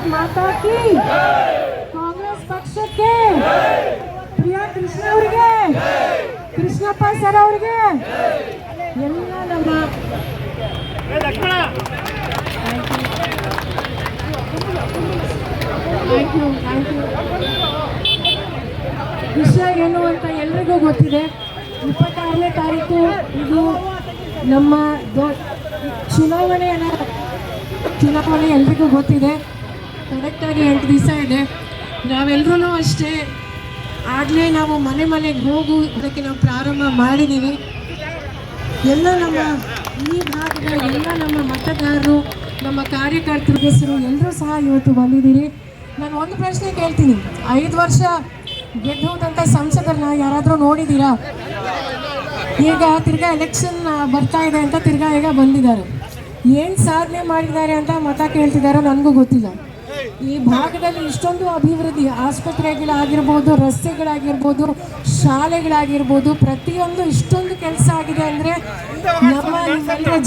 ಭಾರತ್ ಮಾತಾ ಕಾಂಗ್ರೆಸ್ ಪಕ್ಷಕ್ಕೆ ಪ್ರಿಯಾ ಕೃಷ್ಣ ಅವರಿಗೆ, ಕೃಷ್ಣಪ್ಪ ಸರ್ ಅವರಿಗೆ, ಎಲ್ಲ ನಮ್ಮ ವಿಷಯ ಏನು ಅಂತ ಎಲ್ರಿಗೂ ಗೊತ್ತಿದೆ. ಇಪ್ಪತ್ತಾರನೇ ತಾರೀಕು ಇದು ನಮ್ಮ ಚುನಾವಣೆಯ ಚುನಾವಣೆ ಎಲ್ರಿಗೂ ಗೊತ್ತಿದೆ. ಕರೆಕ್ಟಾಗಿ ಎಂಟು ದಿವಸ ಇದೆ. ನಾವೆಲ್ಲರೂ ಅಷ್ಟೇ. ಆಗಲೇ ನಾವು ಮನೆ ಮನೆಗೆ ಹೋಗು, ಅದಕ್ಕೆ ನಾವು ಪ್ರಾರಂಭ ಮಾಡಿದ್ದೀವಿ ಎಲ್ಲ ನಮ್ಮ ಈ ಭಾಗದ ಎಲ್ಲ ನಮ್ಮ ಮತದಾರರು, ನಮ್ಮ ಕಾರ್ಯಕರ್ತರ, ಹೆಸರು ಎಲ್ಲರೂ ಸಹ ಇವತ್ತು ಬಂದಿದ್ದೀರಿ. ನಾನು ಒಂದು ಪ್ರಶ್ನೆ ಕೇಳ್ತೀನಿ. ಐದು ವರ್ಷ ಗೆದ್ದುವುದಂಥ ಸಂಸದರನ್ನ ಯಾರಾದರೂ ನೋಡಿದ್ದೀರಾ? ಈಗ ತಿರ್ಗಾ ಎಲೆಕ್ಷನ್ ಬರ್ತಾ ಇದೆ ಅಂತ ತಿರ್ಗಾ ಈಗ ಬಂದಿದ್ದಾರೆ. ಏನು ಸಾಧನೆ ಮಾಡಿದ್ದಾರೆ ಅಂತ ಮತ ಕೇಳ್ತಿದ್ದಾರೋ ನನಗೂ ಗೊತ್ತಿಲ್ಲ. ಈ ಭಾಗದಲ್ಲಿ ಇಷ್ಟೊಂದು ಅಭಿವೃದ್ಧಿ ಆಸ್ಪತ್ರೆಗಳಾಗಿರ್ಬೋದು, ರಸ್ತೆಗಳಾಗಿರ್ಬೋದು, ಶಾಲೆಗಳಾಗಿರ್ಬೋದು, ಪ್ರತಿಯೊಂದು ಇಷ್ಟೊಂದು ಕೆಲಸ ಆಗಿದೆ ಅಂದರೆ ನಮ್ಮ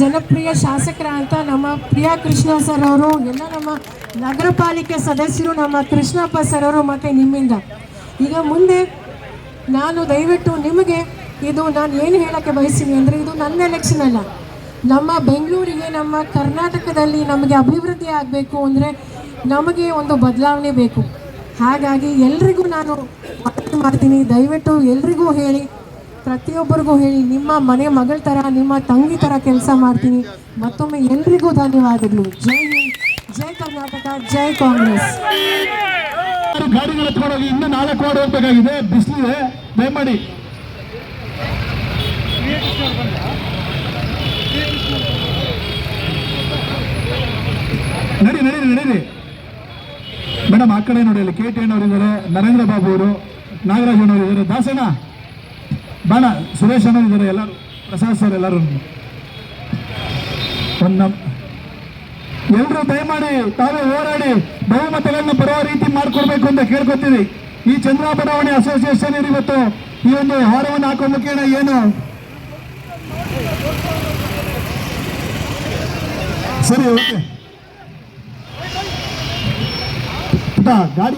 ಜನಪ್ರಿಯ ಶಾಸಕರ ಅಂತ ನಮ್ಮ ಪ್ರಿಯಾ ಕೃಷ್ಣ ಸರ್ ಅವರು ಎಲ್ಲ ನಮ್ಮ ನಗರ ಪಾಲಿಕೆ ಸದಸ್ಯರು ನಮ್ಮ ಕೃಷ್ಣಪ್ಪ ಸರ್ ಅವರು ಮತ್ತು ನಿಮ್ಮಿಂದ. ಈಗ ಮುಂದೆ ನಾನು ದಯವಿಟ್ಟು ನಿಮಗೆ ಇದು ನಾನು ಏನು ಹೇಳೋಕ್ಕೆ ಬಯಸ್ತೀನಿ ಅಂದರೆ ಇದು ನನ್ನ ಎಲೆಕ್ಷನ್ ಅಲ್ಲ. ನಮ್ಮ ಬೆಂಗಳೂರಿಗೆ ನಮ್ಮ ಕರ್ನಾಟಕದಲ್ಲಿ ನಮಗೆ ಅಭಿವೃದ್ಧಿ ಆಗಬೇಕು ಅಂದರೆ ನಮಗೆ ಒಂದು ಬದಲಾವಣೆ ಬೇಕು. ಹಾಗಾಗಿ ಎಲ್ರಿಗೂ ನಾನು ಮನವಿ ಮಾಡ್ತೀನಿ. ದಯವಿಟ್ಟು ಎಲ್ರಿಗೂ ಹೇಳಿ ಪ್ರತಿಯೊಬ್ಬರಿಗೂ ಹೇಳಿ ನಿಮ್ಮ ಮನೆ ಮಗಳ ಥರ ನಿಮ್ಮ ತಂಗಿ ಥರ ಕೆಲಸ ಮಾಡ್ತೀನಿ. ಮತ್ತೊಮ್ಮೆ ಎಲ್ರಿಗೂ ಧನ್ಯವಾದಗಳು. ಜೈ ಹಿಂದ್ ಜೈ ಕರ್ನಾಟಕ ಜೈ ಕಾಂಗ್ರೆಸ್. ಗಾಡಿಗಳು ಎತ್ಕೊಂಡೋಗಿ ಇನ್ನು ನಾಲ್ಕು ವಾರ್ಡ್ ಹೋಗ್ಬೇಕಾಗಿದೆ. ಬಿಸಿಲಿದೆ. ದಯಮಾಡಿ. ನಡಿ ನಡೀರಿ ನಡೀರಿ. ಮೇಡಮ್ ಆ ಕಡೆ ನೋಡಿ ಅಲ್ಲಿ ಕೆ ಟಿ ಅಣ್ಣವ್ರು ಇದ್ದಾರೆ, ನರೇಂದ್ರ ಬಾಬು ಅವರು, ನಾಗರಾಜ್ ಅಣ್ಣವ್ರು ಇದ್ದಾರೆ. ದಾಸಣ್ಣ, ಬಾಣ, ಸುರೇಶ್ ಅಣ್ಣವ್ರು ಇದ್ದಾರೆ ಎಲ್ಲರೂ, ಪ್ರಸಾದ್ ಸರ್ ಎಲ್ಲರೂ. ಎಲ್ಲರೂ ದಯಮಾಡಿ ತಾವೇ ಹೋರಾಡಿ ಬಹುಮತಗಳನ್ನ ಬರುವ ರೀತಿ ಮಾಡ್ಕೊಡ್ಬೇಕು ಅಂತ ಕೇಳ್ಕೊತೀವಿ. ಈ ಚಂದ್ರ ಬಡಾವಣೆ ಅಸೋಸಿಯೇಷನ್ ಇವತ್ತು? ಈ ಒಂದು ಹಾರವನ್ನು ಹಾಕೋ ಮುಖೇನ ಏನು? ಸರಿ, ಓಕೆ. ಪುಟ್ಟ, ಗಾಡಿ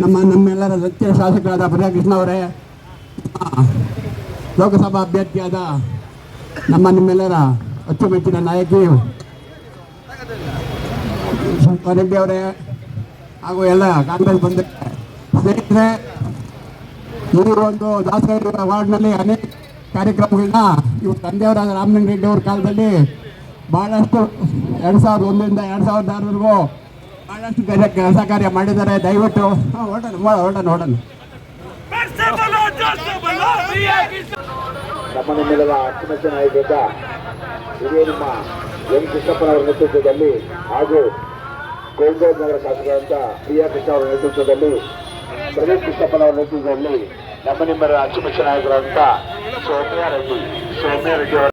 ನಮ್ಮ ನಮ್ಮೆಲ್ಲರ ಸತ್ಯ ಶಾಸಕರಾದ ಪ್ರಜಾಕೃಷ್ಣ ಅವರೇ ಲೋಕಸಭಾ ಅಭ್ಯರ್ಥಿಯಾದ ನಮ್ಮ ನಿಮ್ಮೆಲ್ಲರ ಅಚ್ಚುಮೆಚ್ಚಿನ ನಾಯಕಿ ರೆಡ್ಡಿ ಅವರೇ ಹಾಗೂ ಎಲ್ಲ ಕಾಂಗ್ರೆಸ್ ಬಂದ ಸ್ನೇಹಿತರೆ ಈ ಒಂದು ದಾಸರ ವಾರ್ಡ್ನಲ್ಲಿ ಅನೇಕ ಕಾರ್ಯಕ್ರಮಗಳನ್ನ ಇವ್ರ ತಂದೆಯವರಾದ ರಾಮಲಿಂಗ ರೆಡ್ಡಿ ಅವ್ರ ಕಾಲದಲ್ಲಿ ಭಾಳಷ್ಟು ಎರಡು ಸಾವಿರದ ಒಂದರಿಂದ ಎರಡು ಸಾವಿರದ ಆರವರೆಗೂ ಭಾಳಷ್ಟು ಕೆಲಸ ಕೆಲಸ ಕಾರ್ಯ ಮಾಡಿದ್ದಾರೆ. ದಯವಿಟ್ಟು ಹೊರಡೋಣ ಹೊರಡೋಣ ಹೊರಡೋಣ. ನಮ್ಮ ನಿಮ್ಮೆಲ್ಲರ ಅಚ್ಚುಮೆಚ್ಚಿನ ನಾಯಕ ಹಿರಿಯ ನಿಮ್ಮ ಎನ್ ಕೃಷ್ಣಪ್ಪನವರ ನೇತೃತ್ವದಲ್ಲಿ ಹಾಗೂ ಕೋಂಗೋ ನಗರ ಶಾಸಕರಾದಂಥ ಪ್ರಿಯಾ ಕೃಷ್ಣ ಅವರ ನೇತೃತ್ವದಲ್ಲಿ ಪ್ರದೀಪ್ ಕೃಷ್ಣಪ್ಪನವರ ನೇತೃತ್ವದಲ್ಲಿ ನಮ್ಮ ನಿಮ್ಮ ಅಚ್ಚುಮೆಚ್ಚಿನ ನಾಯಕರಾದಂಥ ಸೌಮ್ಯ ರೆಡ್ಡಿ ಸೌಮ್ಯ ರೆಡ್ಡಿ